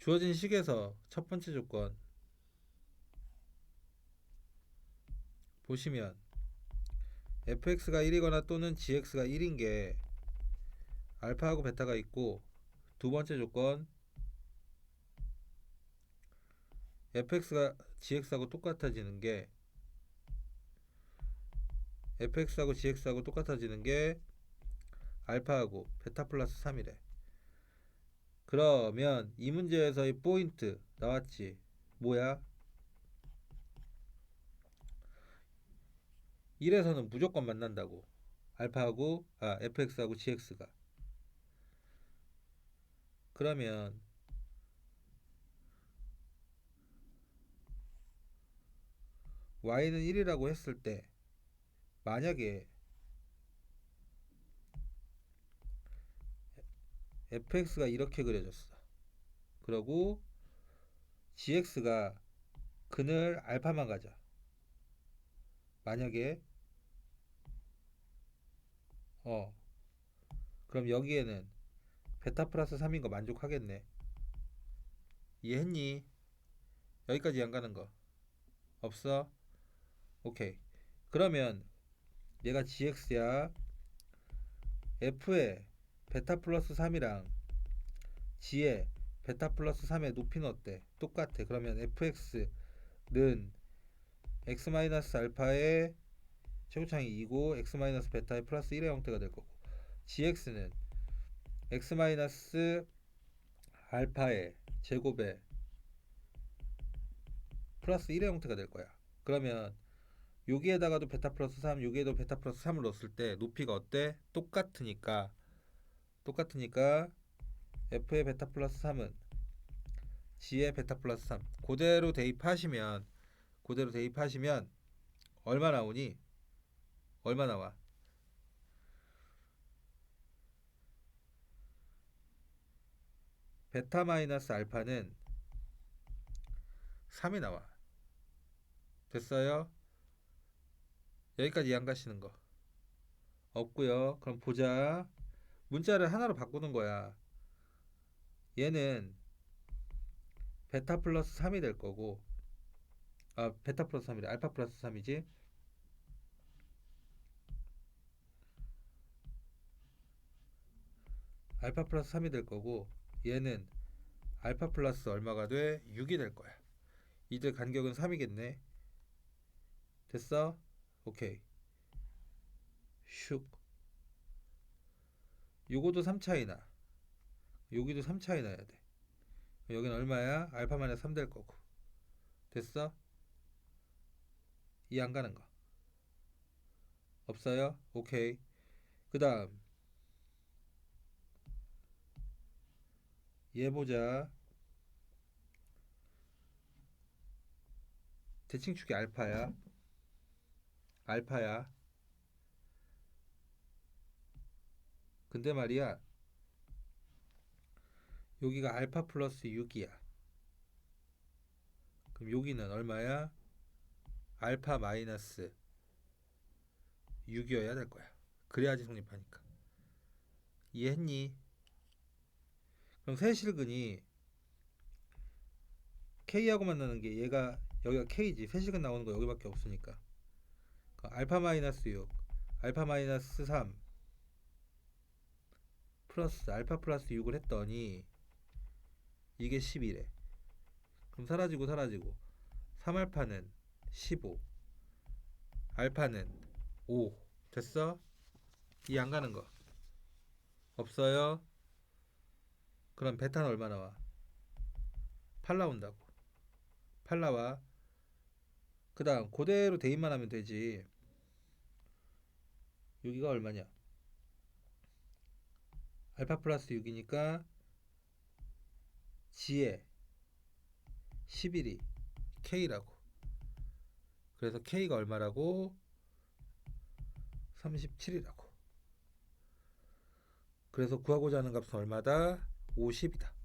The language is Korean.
주어진 식에서 첫 번째 조건 보시면 fx가 1이거나 또는 gx가 1인 게 알파하고 베타가 있고 두 번째 조건 fx가 gx하고 똑같아지는 게 fx하고 gx하고 똑같아지는 게 알파하고 베타 플러스 3이래. 그러면 이 문제에서의 포인트 나왔지. 뭐야? 1에서는 무조건 만난다고. 알파하고 아 fx하고 gx가. 그러면 y는 1이라고 했을 때 만약에 fx가 이렇게 그려졌어. 그러고 gx가 그늘 알파만 가자. 만약에 어 그럼 여기에는 베타 플러스 3인 거 만족하겠네. 이해했니? 여기까지 안 가는 거 없어? 오케이. 그러면 얘가 gx야. f에 베타 플러스 3이랑 g에 베타 플러스 3의 높이는 어때? 똑같아. 그러면 fx는 x 마이너스 알파의 최고창이 2고 x 마이너스 베타의 플러스 1의 형태가 될 거고 gx는 x 마이너스 알파의 제곱의 플러스 1의 형태가 될 거야. 그러면 여기에다가도 베타 플러스 3, 여기에도 베타 플러스 3을 넣었을 때 높이가 어때? 똑같으니까 똑같으니까 f의 베타 플러스 3은 g의 베타 플러스 3 그대로 대입하시면 그대로 대입하시면 얼마 나오니? 얼마 나와? 베타 마이너스 알파는 3이 나와. 됐어요? 여기까지 이해 안 가시는 거 없고요. 그럼 보자. 문자를 하나로 바꾸는 거야. 얘는 베타 플러스 3이 될 거고 아 베타 플러스 3이래 알파 플러스 3이지 알파 플러스 3이 될 거고 얘는 알파 플러스 얼마가 돼? 6이 될 거야 이들 간격은 3이겠네 됐어? 오케이 슉 요거도 3 차이나. 여기도 3 차이 나야 돼. 여기는 얼마야? 알파 마이너스 3 될 거고. 됐어? 이해 안 가는 거. 없어요? 오케이. 그 다음. 얘 보자. 대칭축이 알파야? 알파야 근데 말이야 여기가 알파 플러스 6이야. 그럼 여기는 얼마야? 알파 마이너스 6이어야 될 거야. 그래야지 성립하니까. 이해했니? 그럼 세실근이 K하고 만나는 게 얘가 여기가 K지. 세실근 나오는 거 여기밖에 없으니까. 그 알파 마이너스 6 알파 마이너스 3 플러스 알파 플러스 6을 했더니 이게 10이래. 그럼 사라지고 사라지고 3알파는 15 알파는 5 됐어? 이해 안 가는 거. 없어요? 그럼 베타는 얼마 나와? 8 나온다고. 8 나와. 그 다음 그대로 대입만 하면 되지. 여기가 얼마냐 알파 플러스 6이니까 g에 11이 k라고. 그래서 k가 얼마라고? 37이라고. 그래서 구하고자 하는 값은 얼마다? 50이다